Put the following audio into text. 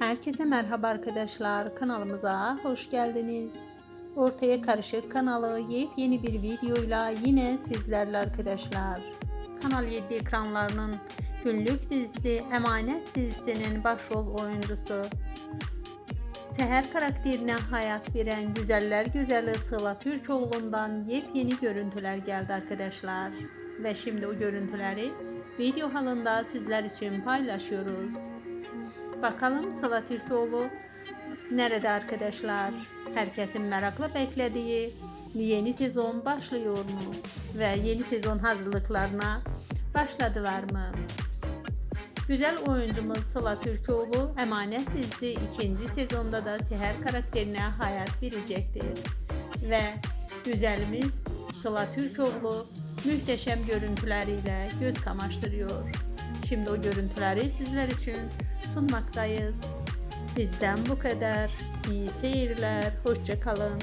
Herkese merhaba arkadaşlar. Kanalımıza hoş geldiniz. Ortaya Karışık kanalı yepyeni bir videoyla yine sizlerle arkadaşlar. Kanal 7 ekranlarının günlük dizisi Emanet dizisinin başrol oyuncusu Seher karakterine hayat veren güzeller güzeli Sıla Türkoğlu'ndan yepyeni görüntüler geldi arkadaşlar. Ve şimdi o görüntüleri video halinde sizler için paylaşıyoruz. Bakalım Sıla Türkoğlu nerede arkadaşlar? Herkesin merakla beklediği yeni sezon başlıyor mu? Ve yeni sezon hazırlıklarına başladılar mı? Güzel oyuncumuz Sıla Türkoğlu Emanet dizisi ikinci sezonda da Seher karakterine hayat verecektir. Ve güzelimiz Sıla Türkoğlu muhteşem görüntüleriyle göz kamaştırıyor. Şimdi o görüntüleri sizler için sunmaktayız. Bizden bu kadar. İyi seyirler. Hoşça kalın.